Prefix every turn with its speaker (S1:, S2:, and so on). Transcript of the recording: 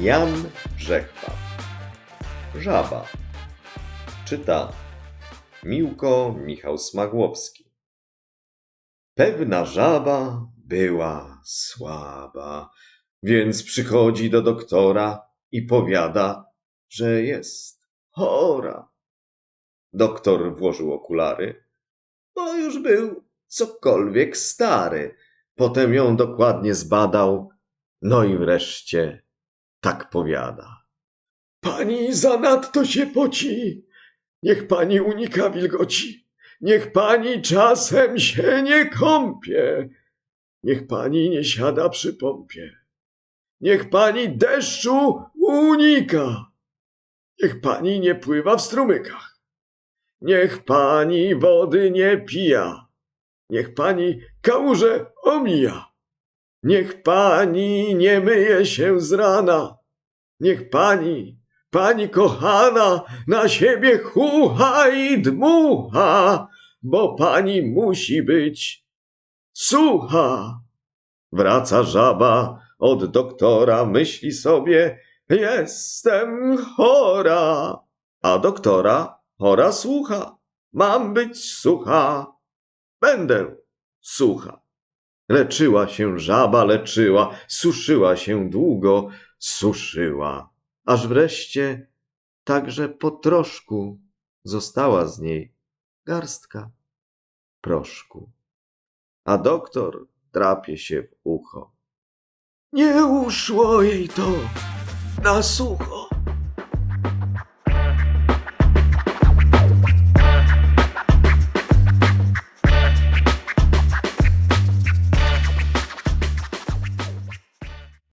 S1: Jan Brzechwa. Żaba. Czyta Miłko Michał Smagłowski. Pewna żaba była słaba, więc przychodzi do doktora i powiada, że jest chora. Doktor włożył okulary, bo już był cokolwiek stary. Potem ją dokładnie zbadał, no i wreszcie tak powiada.
S2: Pani zanadto się poci. Niech pani unika wilgoci. Niech pani czasem się nie kąpie. Niech pani nie siada przy pompie. Niech pani deszczu unika. Niech pani nie pływa w strumykach. Niech pani wody nie pija. Niech pani kałuże omija. Niech pani nie myje się z rana. Niech pani, pani kochana, na siebie chucha i dmucha, bo pani musi być sucha.
S1: Wraca żaba od doktora, myśli sobie, jestem chora. A doktora chora słucha. Mam być sucha. Będę sucha. Leczyła się żaba, leczyła, suszyła się długo, suszyła, aż wreszcie także po troszku została z niej garstka proszku. A doktor drapie się w ucho.
S2: Nie uszło jej to na sucho.